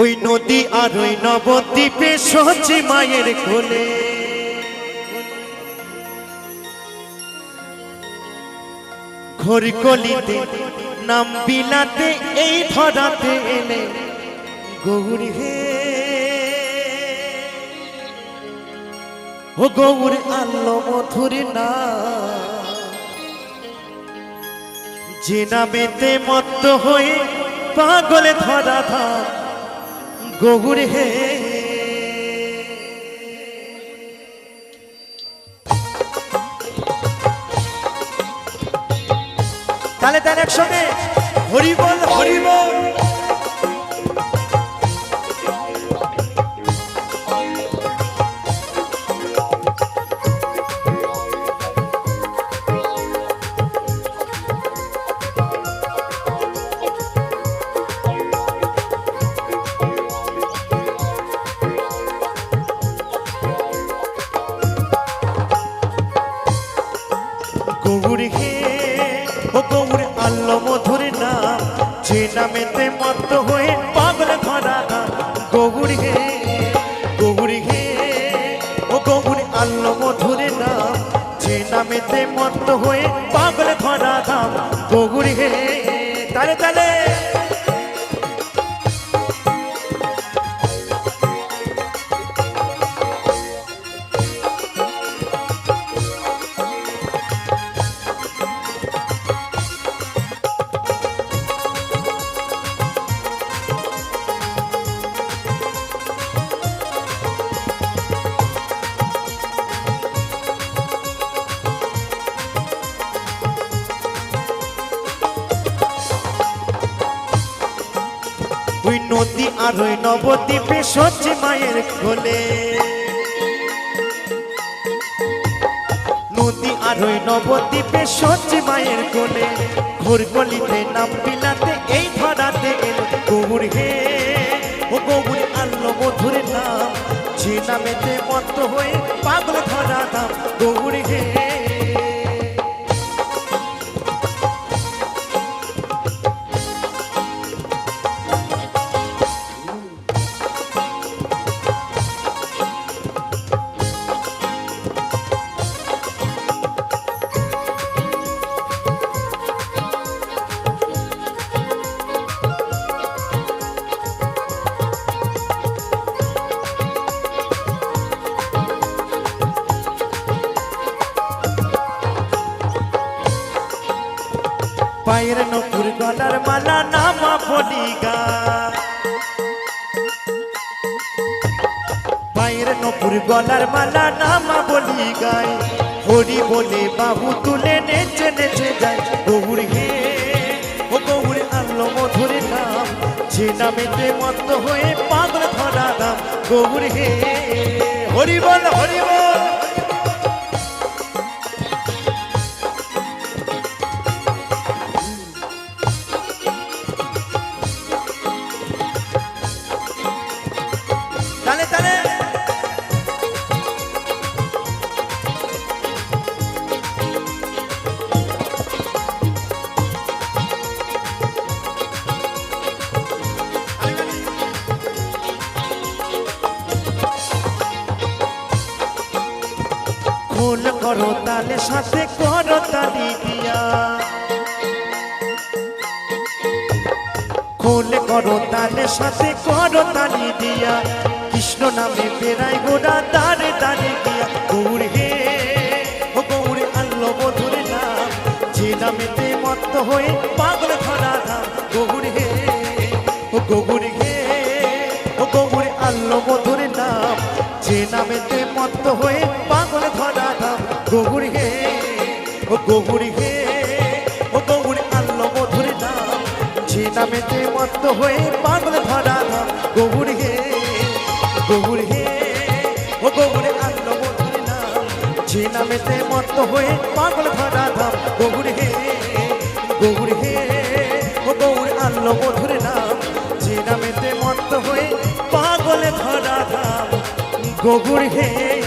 ওই নদী আর ওই নবদ্বীপে সচি মায়ের কোলে। ঘড়ি কলিতে নাম বিলাতে, এই ধরাতে এলে গৌরী হে। ও গৌর আল্লো মধুর না। যে নামেতে মত্ত হয়ে পাগলে ধরা ধাম গৌর হে। তাহলে তার একসঙ্গে হরিবল হরিবল। গৌর হে, ও গৌর আল্ল মধুর নাম যে নামেতে মত হয়ে পাগল ধরা গৌর হে গৌর হে, ও গৌর আল্ল মধুর নাম যে নামেতে মত হয়ে পাগল ধরা ধাম গৌর হে, তালে তালে। নদী আর ওই নবদ্বীপে সচি মায়ের কোলে নদী আর ওই নবদ্বীপে সচি মায়ের কোলে ঘোর গলিতে নাম বিলাতে এই ধরাতে এল গৌর হে। ও গৌর আল্লো মধুর নাম, যে নামেতে মত্ত হয়ে পাগল ধরা নাম গৌর হে। পায়ের নপুর গলার মালা নামা বলিগা পায়ের নপুর গলার মালা নামা বলি গায় হরি বলে বাহু তুলে নেচে নেচে যায় গৌর হে। ও গৌর আল্লো মধুর নাম, যে নামেতে মত্ত হয়ে পাগল ধরা নাম গৌর হে। হরি বল হরি বল। খোল করো তালে, সাথে করো তালি দিয়া। খোল করো তালে, সাথে করো তালি দিয়া। কৃষ্ণ নামে বেড়াই গোড়া দাঁড়ে দাঁড়ে দিয়া। গৌর হে, ও গৌর আল্লো মধুর নাম। যে নামেতে মত্ত হয়ে পাগল ধরা নাম গৌর হে, ও গৌর হে, ও গৌর আল্লো মধুর নাম। যে নামেতে মত্ত হয়ে পাগল গৌর হে, ও গৌর হে, ও গৌর আল্লো মধুর নাম। যে নামেতে মত্ত হয়ে পাগল ধরা নাম। গৌর হে গৌর হে, ও গৌর আল্লো মধুর নাম। যে নামেতে মত্ত হয়ে পাগল ধরা নাম। গৌর হে গৌর হে, ও গৌর আল্লো মধুর নাম। যে নামেতে মত্ত হয়ে পাগল ধরা নাম। গৌর হে